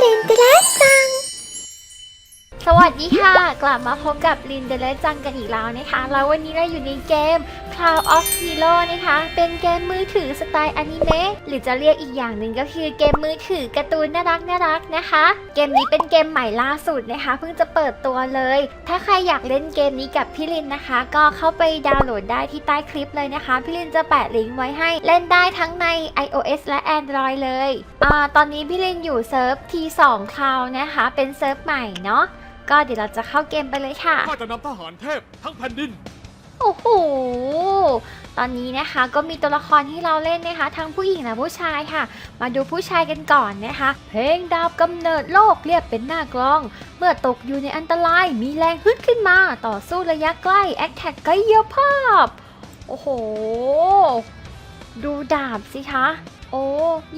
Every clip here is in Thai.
ลินเดเล สวัสดีค่ะ กลับมาพบกับลินเดเลจังกันอีกแล้วนะคะ แล้ววันนี้เราอยู่ในเกม Cloud of Hero นะคะ เป็นเกมมือถือสไตล์อนิเมะหรือจะเรียกอีกอย่างหนึ่งก็คือเกมมือถือการ์ตูนน่ารักน่ารักนะคะ เกมนี้เป็นเกมใหม่ล่าสุดนะคะ เพิ่งจะเปิดตัวเลย ถ้าใครอยากเล่นเกมนี้กับพี่ลินนะคะ ก็เข้าไปดาวน์โหลดได้ที่ใต้คลิปเลยนะคะ พี่ลินจะแปะลิงก์ไว้ให้เล่นได้ทั้งใน iOS และ Android เลยอ่าตอนนี้พี่ลินอยู่เซิร์ฟ T2 Cloud นะคะ เป็นเซิร์ฟใหม่เนาะ ก็เดี๋ยวเราจะเข้าเกมไปเลยค่ะ ข้าจะนำทหารเทพทั้งแผ่นดิน โอ้โห ตอนนี้นะคะก็มีตัวละครที่เราเล่นนะคะ ทั้งผู้หญิงและผู้ชายค่ะ มาดูผู้ชายกันก่อนนะคะ เพลงดาบกำเนิดโลกเรียบเป็นหน้ากลอง เมื่อตกอยู่ในอันตรายมีแรงฮึดขึ้นมา ต่อสู้ระยะใกล้แอคแท็กกายภาพ โอ้โห ดูดาบสิคะ โอ้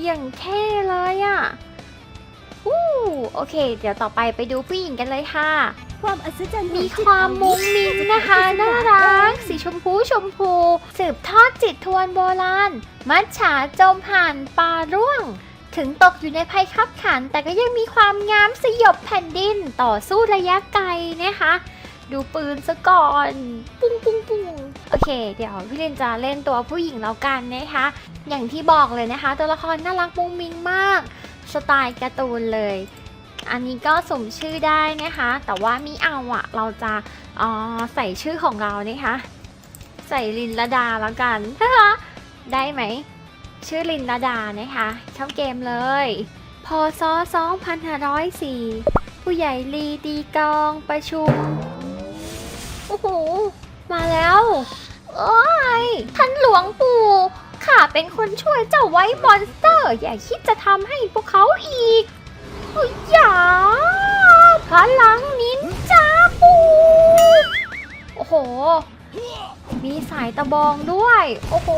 อย่างเท่เลยอะ่ะ อู้โอเค เดี๋ยวต่อไปไปดูผู้หญิงกันเลยค่ะ ความอัศจรรย์มีความมุ้งมิ้งนะคะน่ารัก สีชมพูชมพู สืบทอดจิตทวนโบราณ มัจฉาจมผ่านปลาร่วง ถึงตกอยู่ในภัยคับขัน แต่ก็ยังมีความงามสยบแผ่นดินต่อสู้ระยะไกลนะคะ ดูปืนซะก่อน ปุ้งปุ้งปุ้งโอเค เดี๋ยวพี่เรนจะเล่นตัวผู้หญิงแล้วกันนะคะ อย่างที่บอกเลยนะคะ ตัวละครน่ารักมุ้งมิ้งมาก สไตล์การ์ตูนเลย อันนี้ก็สมชื่อได้นะคะ แต่ว่ามีเอาอะเราจะออใส่ชื่อของเรานะคะ ใส่ลินลดาแล้วกันได้ไหม ชื่อลินลดานะคะเข้าเกมเลยพศ2504 ผู้ใหญ่ลีตีกองประชุม โอ้โห มาแล้วเอ้ยท่านหลวงปู่ ข้าเป็นคนช่วยเจ้าไว้มอนสเตอร์ อย่าคิดจะทำให้พวกเขาอีกโอ้ยอย่าพลังนินจาปูโอ้โห มีสายตะบองด้วย โอ้โห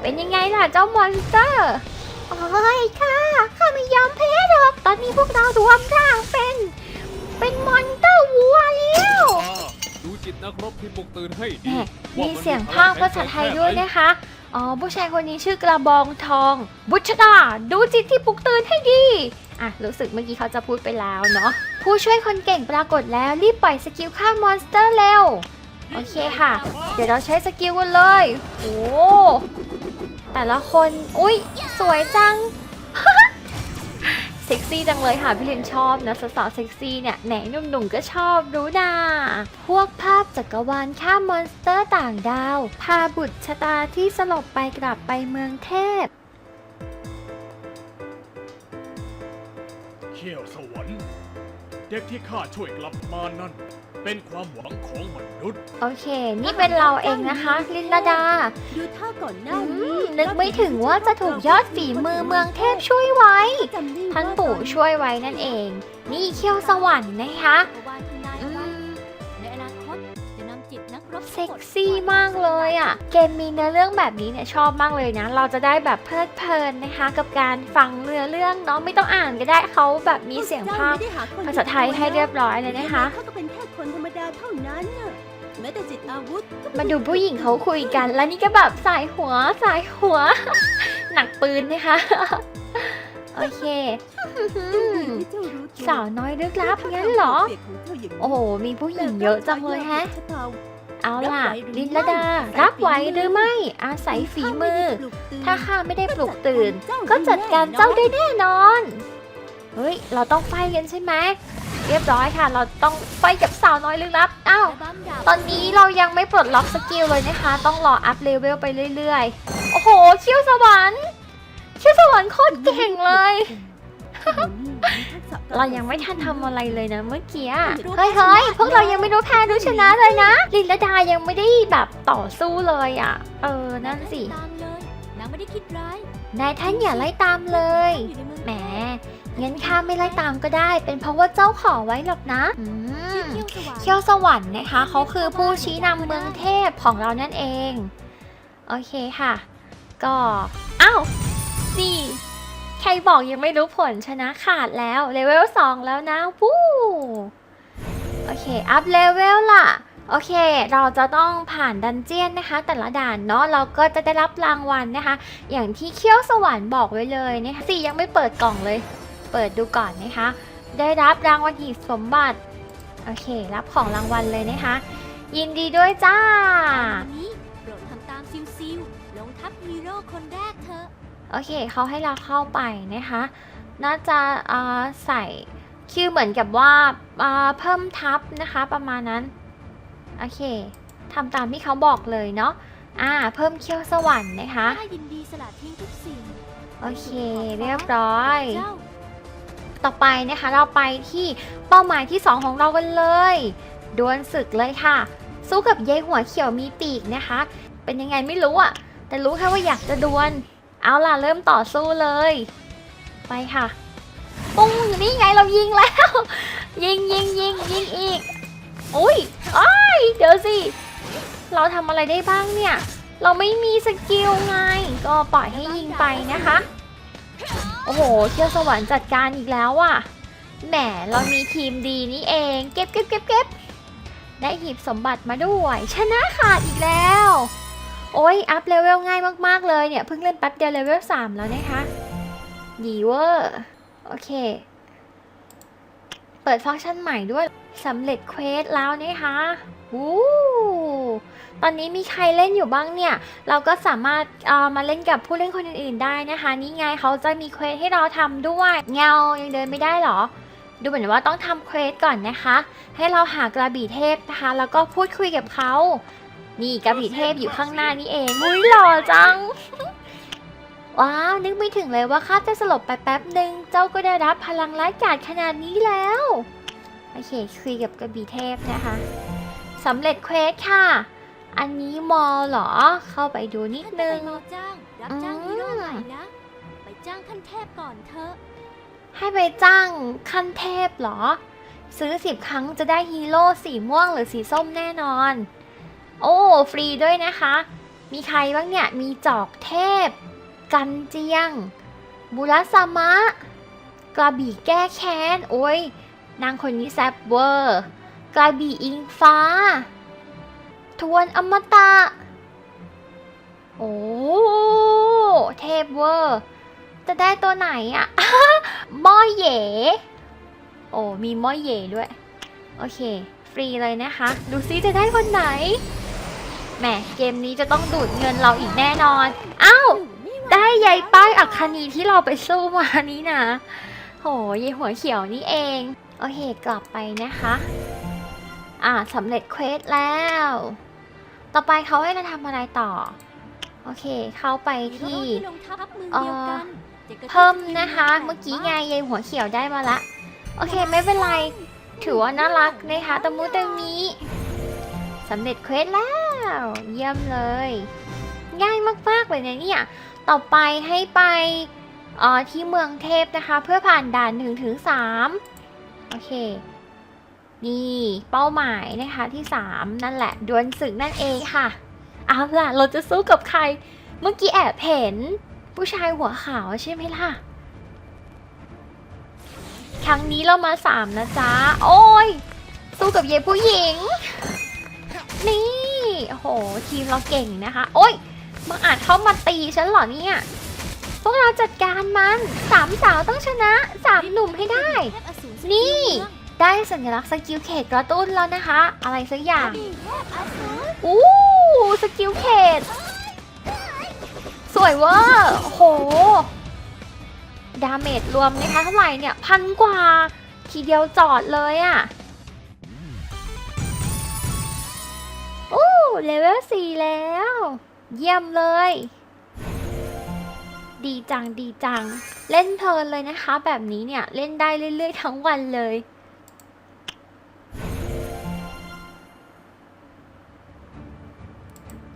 เป็นยังไงล่ะเจ้ามอนสเตอร์โอ้ยค่ะข้าไม่ยอมแพ้หรอกตอนนี้พวกเรารวมร่างเป็น เป็นมอนเตอร์วัวแล้วดูจิตนักรบที่ปลุกตื่นให้แหดีมมีเสียงภาคภาษาไทยด้วยนะคะ อ๋อผู้ชายคนนี้ชื่อกระบองทอง บุชดาดูจิตที่ปลุกตื่นให้ดี อะ รู้สึกเมื่อกี้เขาจะพูดไปแล้วเนาะผู้ช่วยคนเก่งปรากฏแล้ว รีบปล่อยสกิลฆ่ามอนสเตอร์เร็ว โอเคค่ะ เดี๋ยวเราใช้สกิลกันเลย โอ้แต่ละคน อุ้ยสวยจัง ซ็กซี่จังเลยค่ะพี่ลินชอบนะสาวๆเซ็กซี่เนี่ยแหนหนุ่มๆก็ชอบรู้นาพวกภาพจักรวาลข้ามมอนสเตอร์ต่างดาว พาบุตรชะตาที่สลบไปกลับไปเมืองเทพ เขียวสวรรค์ ด็กที่ข้าช่วยกลับมานั้นเป็นความหวังของมนุษย์ โอเค นี่เป็นเราเองนะคะ ลินลดา ดูท่าก่อนหอืน้านี้มนึกไม่ถึงว่าจะถูกยอดฝีมือเมืองเทพช่วยไว้ จำได้ท่านปู่ช่วยไว้นั่นเอง นี่เขี้ยวสวรรค์นะคะ กรบเซ็กซี่มากเลยอะ เกมมีเนื้อเรื่องแบบนี้เนี่ยชอบมากเลยนะ เราจะได้แบบเพลิดเพลินนะคะ กับการฟังเนื้อเรื่องเนาะไม่ต้องอ่านก็ได้เขาแบบมีเสียงภาคภาษาไทยให้เรียบร้อยเลยนะคะเขาก็เป็นแค่คนธรรมดาเท่านั้นน่ะแม้แต่จิตอาวุธก็เป็นมาดูผู้หญิงเขาคุยกัน แล้วนี่ก็แบบสายหัวสายหัว หนักปืนนะคะโอเคที่เจ้ารู้ตัวสาวน้อยลึกลับงั้นเหรอ โอ้โห มีผู้หญิงเยอะจังเลยแฮะ เอาล่ะ ลินลดา รับไหวหรือไม่ อาศัยฝีมือ ถ้าข้าไม่ได้ปลุกตื่น ก็จัดการเจ้าได้แน่นอน เฮ้ย เราต้องไฟกันใช่ไหม เรียบร้อยค่ะ เราต้องไฟกับสาวน้อยลึกลับ อ้าว ตอนนี้เรายังไม่ปลดล็อกสกิลเลยนะคะ ต้องรออัพเลเวลไปเรื่อยๆ โอ้โห เขี้ยวสวรรค์ เขี้ยวสวรรค์โคตรเก่งเลย เรายังไม่ทันทำอะไรเลยนะเมื่อกี้อะเฮ้ยเฮ้ยพวกเรายังไม่รู้แพ้รู้ชนะเลยนะ ลินลดายังไม่ได้แบบต่อสู้เลยอะ เออ นั่นสิ ตามเลยนางไม่ได้คิดร้ายนายท่านอย่าไล่ตามเลยแหม งั้นข้าไม่ไล่ตามก็ได้ เป็นเพราะว่าเจ้าขอไว้หรอกนะอืมเขี้ยวสวรรค์นะคะ เขาคือผู้ชี้นำเมืองเทพของเรานั่นเอง โอเคค่ะ ก็ อ้าว นี่ ใครบอกยังไม่รู้ผลชนะขาดแล้วเลเวล2แล้วนะวู้โอเค อัพเลเวลล่ะ โอเค เราจะต้องผ่านดันเจียนนะคะ แต่ละด่านเนาะเราก็จะได้รับรางวัลนะคะ อย่างที่เขี้ยวสวรรค์บอกไว้เลยนะคะสี่ยังไม่เปิดกล่องเลย เปิดดูก่อนนะคะ ได้รับรางวัลหีบสมบัติ โอเค รับของรางวัลเลยนะคะ ยินดีด้วยจ้าวันนี้โปรดทำตามซิวซิวลงทัพฮีโร่คนแรกเถอะ โอเคเขาให้เราเข้าไปนะคะ น่าจะาใส่คือเหมือนกับว่าาเพิ่มทับนะคะประมาณนั้น โอเคทำตามที่เขาบอกเลยเนาะอ่าเพิ่มเขี้ยวสวรรค์นะคะยินดีสละทิ้งทุกสิ่งโอเค เรียบร้อย ต่อไปนะคะเราไปที่เป้าหมายที่ 2 ของเรากันเลยดวลศึกเลยค่ะ สู้กับยายหัวเขียวมีปีกนะคะ เป็นยังไงไม่รู้อะแต่รู้แค่ว่าอยากจะดวล เอาล่ะเริ่มต่อสู้เลย ไปค่ะ ปุ้งนี่ไงเรายิงแล้ว ยิงยิงยิงยิงอีกอุ้ยอ้ายเดี๋ยวสิ เราทำอะไรได้บ้างเนี่ย เราไม่มีสกิลไง ก็ปล่อยให้ยิงไปนะคะ โอ้โหเที่ยวสวรรค์จัดการอีกแล้วอะ แหม เรามีทีมดีนี่เอง เก็บเก็บเก็บเก็บได้หีบสมบัติมาด้วย ชนะขาดอีกแล้ว โอ้ยอัพเลเวลง่ายมากๆเลยเนี่ย เพิ่งเล่นแป๊บเดียวเลเวล3แล้วนะคะดีเวอร์โอเค เปิดฟังก์ชันใหม่ด้วยสำเร็จเควสแล้วนะคะวู้ตอนนี้มีใครเล่นอยู่บ้างเนี่ย เราก็สามารถเอ่อมาเล่นกับผู้เล่นคนอื่นๆได้นะคะ นี่ไงเขาจะมีเควสให้เราทำด้วย เงายังเดินไม่ได้หรอ ดูเหมือนว่าต้องทำเควสก่อนนะคะ ให้เราหากระบี่เทพนะคะ แล้วก็พูดคุยกับเขา นี่กระบี่เทพอยู่ข้างหน้านี่เองอุ้ยหล่อจัง ว้าว นึกไม่ถึงเลยว่าข้าจะสลบไปแป๊บหนึ่งเจ้าก็ได้รับพลังร้ายกาจขนาดนี้แล้ว โอเค คุยกับกระบี่เทพนะคะสำเร็จเควสค่ะ อันนี้มอลเหรอ เข้าไปดูนิดถ้าจะนึไปงรอจ้าง รับจ้างอืมฮีโร่ใหม่นะ ไปจ้างขั้นเทพก่อนเถอะ ให้ไปจ้างขั้นเทพเหรอ ซื้อสิบครั้งจะได้ฮีโร่สีม่วงหรือสีส้มแน่นอน โอ้ ฟรีด้วยนะคะ มีใครบ้างเนี่ย มีจอกเทพ กันเจียง บุรสมะ กระบี่แก้แค้น โอ้ย นางคนนี้แซบเวอร์ กระบี่อิงฟ้า ทวนอมตะ โอ้ เทพเวอร์ จะได้ตัวไหนอะม้อเหย่โอ้ มีม้อเหย่ด้วย โอเค ฟรีเลยนะคะ ดูซิจะได้คนไหน แหมเกมนี้จะต้องดูดเงินเราอีกแน่นอน อ้าว ได้ยายป้ายอัคคณีที่เราไปสู้มานี้นะ โหยายหัวเขียวนี่เอง โอเค กลับไปนะคะ อ่าสำเร็จเควสแล้ว ต่อไปเขาให้เราทำอะไรต่อ โอเค เข้าไปที่ที่ลงทัพมือเพิ่มนะคะ เมื่อกี้ไงยายหัวเขียวได้มาละ โอเค ไม่เป็นไร ถือว่าน่ารักนะคะตะมูตะมีสำเร็จเควสแล้ว เยี่ยมเลยง่ายมากๆเลยนะเนี่ย ต่อไปให้ไปออที่เมืองเทพนะคะ เพื่อผ่านด่าน1ถึง3โอเค นี่เป้าหมายนะคะที่ 3 นั่นแหละดวลศึกนั่นเองค่ะ เอาล่ะ เราจะสู้กับใคร เมื่อกี้แอบเห็น ผู้ชายหัวขาวใช่ไหมล่ะ ครั้งนี้เรามาสามนะจ๊ะ โอ้ย สู้กับเยายผู้หญิง นี่ โอ้โห ทีมเราเก่งนะคะ โอ้ยมาอาจเข้ามาตีฉันเหรอเนี่ย พวกเราจัดการมันสามสาวต้องชนะสามหนุ่มให้ได้ นี่ ได้สัญลักษณ์สกิลเขตกระตุ้นแล้วนะคะ อะไรสักอย่างอสูรอู้สกิลเขต สวยเวอร์โอ้โห ดาเมจรวมนะคะเท่าไหร่เนี่ย พันกว่า ทีเดียวจอดเลยอะ่ะ เลเวลสี่แล้ว เยี่ยมเลย ดีจังดีจัง เล่นเพลินเลยนะคะ แบบนี้เนี่ย เล่นได้เรื่อยๆทั้งวันเลย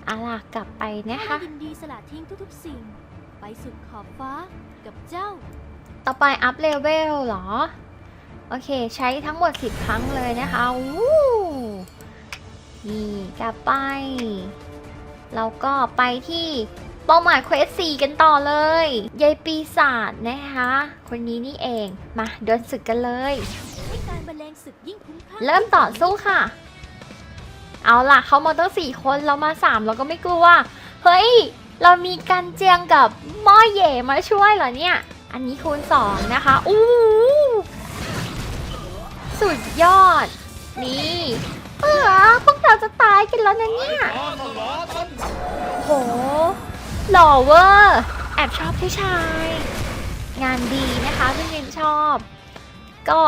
เอาล่ะกลับไปนะคะ ข้ายินดีสละทิ้งทุกๆสิ่ง ไปสุดขอบฟ้ากับเจ้า ต่อไปอัพเลเวลเหรอ โอเค ใช้ทั้งหมด 10 ครั้งเลยนะคะวู้ นี่กลับไป แล้วก็ไปที่เป้าหมายเควส4กันต่อเลยยายปีศาจนะคะ คนนี้นี่เอง มาเดินศึกกันเลย ให้การบรรเลงศึกยิ่งคุ้มค่าเริ่มต่อสู้ค่ะ เอาล่ะ เขามาตั้งสี่คนเรามาสามเราก็ไม่กลัว เฮ้ย เรามีกันเจียงกับหม้อเหย่มาช่วยเหรอเนี่ย อันนี้คูณสองนะคะ อู้ สุดยอด นี่ เออพวกเราจะตายกันแล้วนะเนี่ยโห หล่อเวอร์ แอบชอบผู้ชาย งานดีนะคะพี่เรนชอบ ก็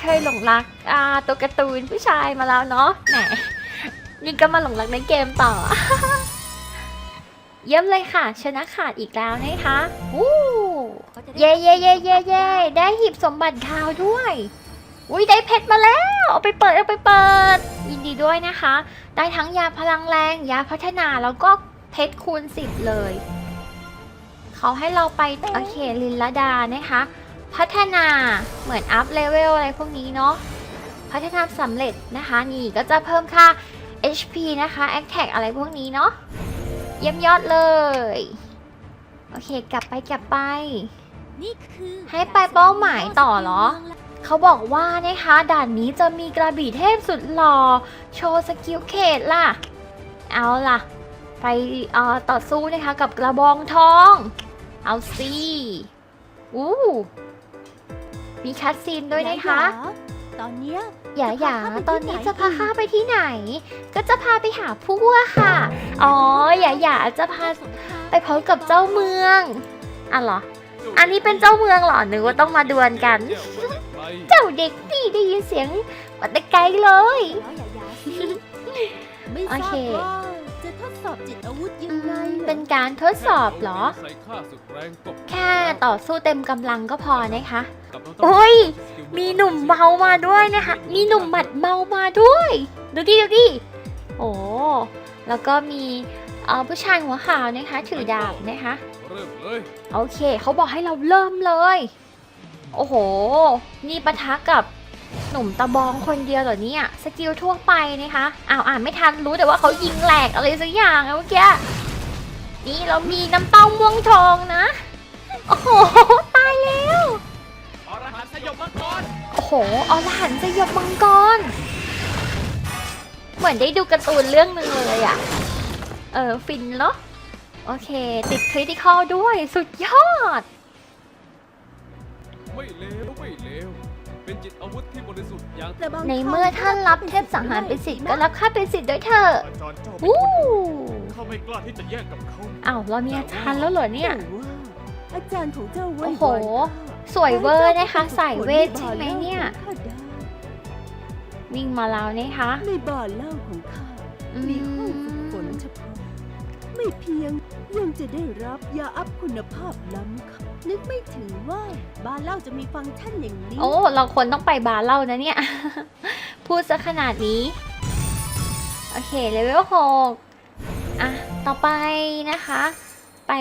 เคยหลงรักอ่าตัวการ์ตูนผู้ชายมาแล้วเนาะแหมนี่ก็มาหลงรักในเกมต่อ เยี่ยมเลยค่ะ ชนะขาดอีกแล้วนะคะอู้เย่เย่เย่เย่เย่ได้หีบสมบัติดาวด้วย อุ้ยได้เพชรมาแล้ว เอาไปเปิดเอาไปเปิด ยินดีด้วยนะคะ ได้ทั้งยาพลังแรง ยาพัฒนาแล้วก็เพชรคูณสิบเลย เขาให้เราไปโอเคลินละดานะคะ พัฒนาเหมือนอัพเลเวลอะไรพวกนี้เนาะ พัฒนาสำเร็จนะคะ นี่ก็จะเพิ่มค่า HP นะคะ Attack อะไรพวกนี้เนาะ เยี่ยมยอดเลย โอเค กลับไปกลับไปนี่คือให้ไปเป้าหมายต่อเหรอ เขาบอกว่านะคะด่านนี้จะมีกระบี่เทพสุดหล่อโชว์สกิลเขตล่ะ เอาล่ะ ไปเอ่อต่อสู้นะคะกับกระบองทอง เอาสิอู้มีคัดซีนด้วยนะคะ ตอนเนี้ยอย่าอย่าจะพาข้าไปตอนนี้ที่ไหนจะพาข้าไปที่ไหน ก็จะพาไปหาผู้ว่าค่ะ อ๋ออย่าอย่าจะพาสงครามไปพบกับเจ้าเมืองอะเหรอ อันนี้เป็นเจ้าเมืองเหรอนึกว่าต้องมาดวลกัน เจ้าเด็กนี่ได้ยินเสียงมาแต่ไกลเลยแล้วอย่าอย่าสิไม่โอทราเคบว่าจะทดสอบจิตอาวุธยัอืงไงมหรอเป็นการทดสอบเหรอ ใส่ข้าสุดแรงตบแค่ต่อสู้เต็มกำลังก็พอนะคะ กับน้งโอ้ย มีหนุ่มเมามาด้วยนะคะ มีหนุ่มหมัดเมามาด้วย ดูดิดูดิ โอ้ แล้วก็มีเอ่อผู้ชายหัวขาวนะคะ ถือดาบนะคะเริ่มเลย โอเค เขาบอกให้เราเริ่มเลย โอ้โห นี่ปะทะกับหนุ่มตะบองคนเดียวเหรอเนี่ย สกิลทั่วไปนะคะอ้าวอ่านไม่ทันรู้แต่ว่าเขายิงแหลกอะไรสักอย่างเมื่อกี้นี่เรามีน้ำเต้าม่วงทองนะ โอ้โห ตายแล้วอรหันสยบมังกร โอ้โหอรหันสยบมังกร เหมือนได้ดูการ์ตูนเรื่องหนึ่งเลยอะเออ ฟินเหรอ โอเค ติดคริติคอลด้วยสุดยอด ไม่เลวไม่เลวเป็นจิตอาวุธที่บริสุทธิ์อย่างแต่บางในเมื่อท่านรับเทพสังหารเป็นสิทธิ์ก็รับข้าเป็นสิทธิ์ด้วยเถอะอาจารย์เจ้าเป็นวู้คนข้าไม่กล้าที่จะแย่งกับเขาอ้าวเรามีอาจารย์แล้วเหรอเนี่ย แต่ว่าอาจารย์ของเจ้าไว้โอ้โหก่อนสวยเวอร์นะคะใส่เวทใช่ไหมเนี่ยข้าได้วิ่งมาแล้วนะคะ ในบาร์เหล้าของข้าอืมีห้องฝึกฝมนเฉพาะไม่ เพียง ยังจะได้รับยาอัพคุณภาพล้ำค่ะนึกไม่ถึงว่าบาร์เหล้าจะมีฟังก์ชันอย่างนี้ โอ้ เราควรต้องไปบาร์เล่านะเนี่ย พูดซะขนาดนี้ โอเคเลเวลหกอะ ต่อไปนะคะ ไป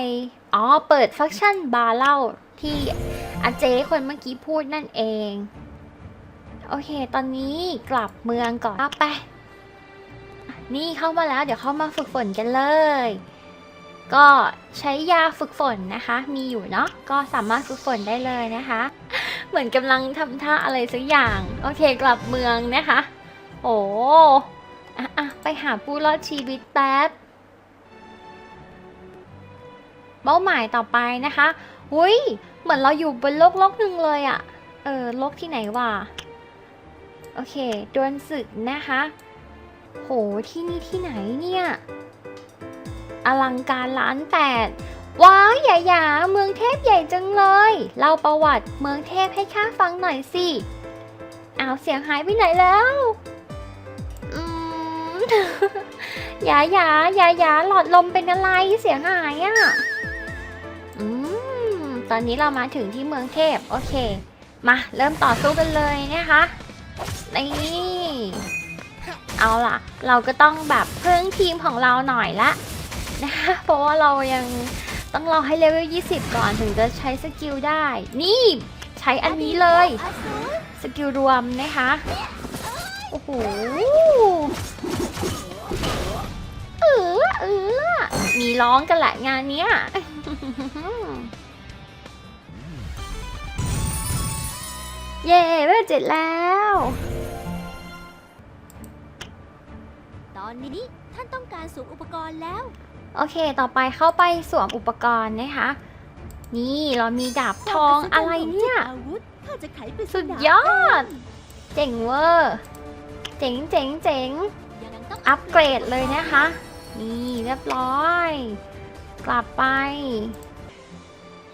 อ๋อ เปิดฟังก์ชันบาร์เล่าที่อาเจคนเมื่อกี้พูดนั่นเอง โอเค ตอนนี้กลับเมืองก่อนไป นี่เข้ามาแล้ว เดี๋ยวเข้ามาฝึกฝนกันเลย ก็ใช้ยาฝึกฝนนะคะ มีอยู่เนาะก็สามารถฝึกฝนได้เลยนะคะ เหมือนกำลังทำท่าอะไรสักอย่าง โอเคกลับเมืองนะคะ โอ้อะอะไปหาผู้รอดชีวิตแป๊บเป้าหมายต่อไปนะคะหุยเหมือนเราอยู่บนโลกโลกหนึ่งเลยอะเออโลกที่ไหนวะโอเคดวลศึกนะคะ โหที่นี่ที่ไหนเนี่ย อลังการล้านแปดว้าวใหญ่ๆเมืองเทพใหญ่จังเลย เล่าประวัติเมืองเทพให้ข้าฟังหน่อยสิเอาเสียงหายไปไหนแล้วอืมหยาหยาหยายาหลอดลมเป็นอะไรเสียงหายอะ่ะอืมตอนนี้เรามาถึงที่เมืองเทพ โอเค มาเริ่มต่อสู้กันเลยนะคะนี่เอาล่ะ เราก็ต้องแบบเพิ่งทีมของเราหน่อยละ นะคะ เพราะว่าเรายังต้องรอให้เลเวล 20 ก่อนถึงจะใช้สกิลได้ นี่ใช้อันนี้เลย สกิลรวมนะคะ โอ้โหเออเออมีร้องกันแหละงานเนี้ยเย้เวลเจ็ดแล้วตออนนี้ท่านต้องการสวมอุปกรณ์แล้ว โอเค ต่อไปเข้าไปสวมอุปกรณ์นะคะ นี่เรามีดาบทองอะไรเนี่ยอาวุธข้าจะไขปริศนาสุดยอด เจ๋งเวอร์เจ๋งเจ๋งเจ๋งอย่างนั้นต้องอัปเกรดเลยนะคะ นี่เรียบร้อย กลับไป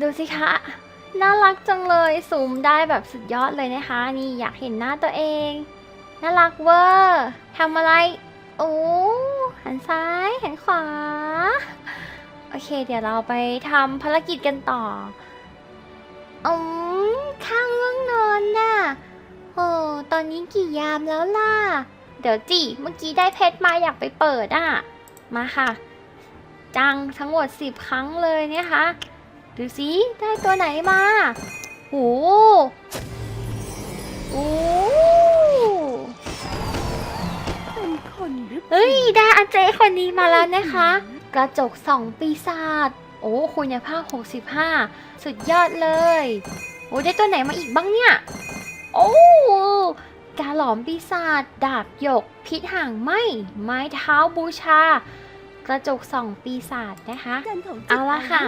ดูสิคะ น่ารักจังเลยซูมได้แบบสุดยอดเลยนะคะ นี่อยากเห็นหน้าตัวเอง น่ารักเวอร์ทำอะไร โอ้ หันซ้ายหันขวา โอเค เดี๋ยวเราไปทำภารกิจกันต่ออืมข้างเรื่องนอนน่ะโอ้ตอนนี้กี่ยามแล้วล่ะ เดี๋ยวจิ เมื่อกี้ได้เพชรมาอยากไปเปิดอะ มาค่ะ จังทั้งหมด10ครั้งเลยนะคะ ดูสิ ได้ตัวไหนมาโอ้โอ้ คนหรือเฮ้ยได้อาเจคนนี้มาแล้วนะคะ กระจกสองปีศาจโอ้คุณภาพ 65 สุดยอดเลย โอ้ได้ตัวไหนมาอีกบ้างเนี่ย โอ้กาหลอมปีศาจดาบหยก พิษห่างไหมไม้เท้าบูชา กระจกสองปีศาจนะคะเอาละค่ะ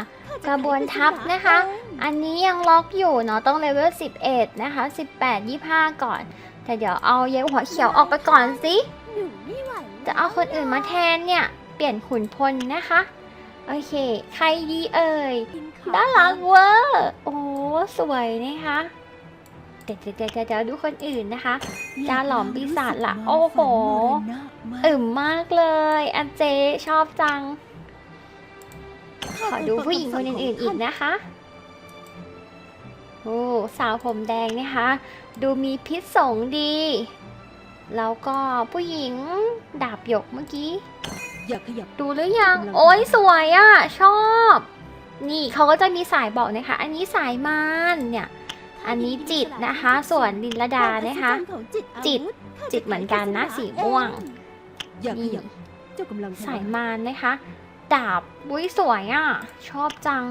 กระบวนทัพนะคะ อันนี้ยังล็อกอยู่เนาะต้องเลเวล11 นะคะ 18 25 ก่อน แต่เดี๋ยวเอาเย้หัวเขียวออกไปก่อนสิ หนูไม่ไหวจะเอาคนอื่นมาแทนเนี่ย เปลี่ยนขุนพลนะคะ โอเค ใครดีเอ่ยกินข้าวน่ารักเวอร์โอ้สวยนะคะเดี๋ยวเดี๋ยวเดี๋ยวเดี๋ยวดูคนอื่นนะคะจาหลอมปีศาจละโอ้โหอึมมากเลย อันเจชอบจัง ขอดูผู้หญิงคนอื่นๆอีกนะคะโอ้สาวผมแดงนะคะ ดูมีพิษสงดี แล้วก็ผู้หญิงดาบหยกเมื่อกี้ อย่าขยับ ดูหรือยังกำลังโอ้ยสวยอะ ชอบ นี่เขาก็จะมีสายบอกนะคะ อันนี้สายมานเนี่ย อันนี้จิตนะคะ ส่วนลินลดานะคะของจิตอาวุธจิตข้าะจิตเหมือนกันนะไขปริศาสีม่วงเอย่าขนี่ยับเจ้ากำลังทำสายอะไรมานนะคะ ดาบอุ้ยสวยอะ ชอบจัง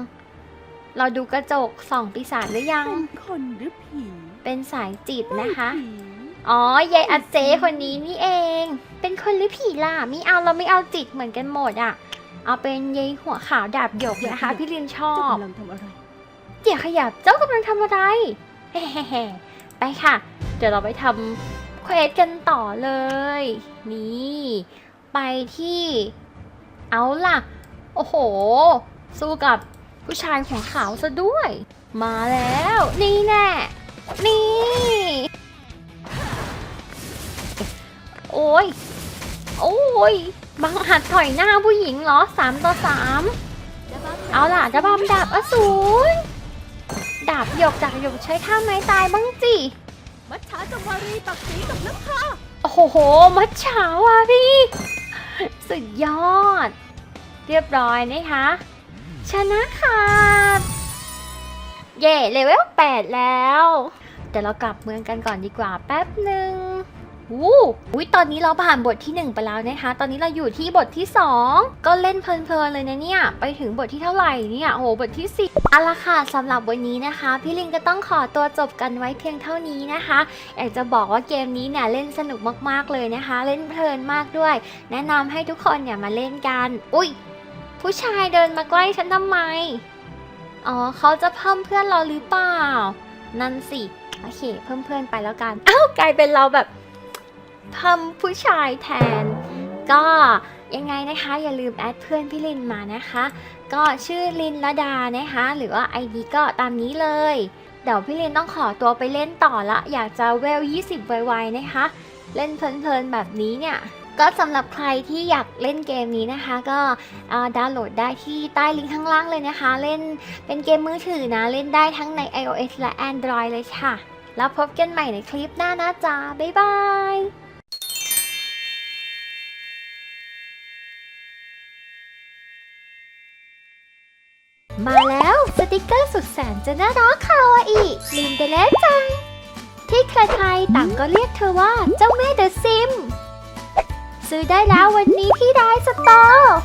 เราดูกระจกส่องปีศาจหรือยังเป็นคนหรือผี เป็นสายจิตนะคะไม่ผี อ๋อยายอาเจคนนี้นี่เอง เป็นคนหรือผีล่ะไม่เอาเราไม่เอาจิตเหมือนกันหมดอะ เอาเป็นยายหัวขาวดาบหยกนะคะ พี่ลินชอเจ้าบกำลังทำอะไร เดี๋ยวขยับเจ้ากำลังทำอะไรเฮ้ๆๆไปค่ะ เดี๋ยวเราไปทำเควสกันต่อเลย นี่ ไปที่ เอาล่ะ โอ้โห สู้กับผู้ชายหัวขาวซะด้วย มาแล้ว นี่แน่ นี่ โอ้ย โอ้ย บังหัดถอยหน้าผู้หญิงเหรอสามต่อสามเอาล่ะจะบอมดาบอสูรดาบหยกดาบหยกใช้ท่าไม้ตายบ้างจิมัจฉาจงวารีปักสีกับน้ำพาโอ้โห มัดฉาวะพี่สุดยอด เรียบร้อยนะคะ ชนะขาดเย่เลเวล8แล้วเดี๋ยวเรากลับเมืองกันก่อนดีกว่าแป๊บหนึ่ง วู้อุ้ยตอนนี้เราผ่านบทที่ 1 ไปแล้วนะคะ ตอนนี้เราอยู่ที่บทที่ 2 ก็เล่นเพลินๆเลยนะเนี่ย ไปถึงบทที่เท่าไหร่เนี่ย โอ้โห บทที่ 10เอาละค่ะสำหรับวันนี้นะคะ พี่ลิงก็ต้องขอตัวจบกันไว้เพียงเท่านี้นะคะ อยากจะบอกว่าเกมนี้เนี่ยเล่นสนุกมากๆเลยนะคะ เล่นเพลินมากด้วย แนะนำให้ทุกคนเนี่ยมาเล่นกัน อุ้ย ผู้ชายเดินมาใกล้ฉันทำไม อ๋อเขาจะเพิ่มเพื่อนเราหรือเปล่า นั่นสิ โอเค เพิ่มเพื่อนไปแล้วกันอ้าวกลายเป็นเราแบบ เพิ่มผู้ชายแทน ก็ยังไงนะคะ อย่าลืมแอดเพื่อนพี่ลินมานะคะ ก็ชื่อลินละดานะคะ หรือว่า ID ก็ตามนี้เลย เดี๋ยวพี่ลินต้องขอตัวไปเล่นต่อละ อยากจะเวล 20 ไวๆนะคะ เล่นเพลินๆแบบนี้เนี่ยก็สำหรับใครที่อยากเล่นเกมนี้นะคะ ก็ดาวน์โหลดได้ที่ใต้ลิงก์ข้างล่างเลยนะคะ เล่นเป็นเกมมือถือนะ เล่นได้ทั้งใน iOS และ Android เลยค่ะ แล้วพบกันใหม่ในคลิปหน้านะจ๊ะ บ๊ายบาย จะน่ารักคาวาอิลินเดเลจัง ที่ใครๆต่างก็เรียกเธอว่าเจ้าแม่เดอะซิม ซื้อได้แล้ววันนี้ที่ไดสตอร์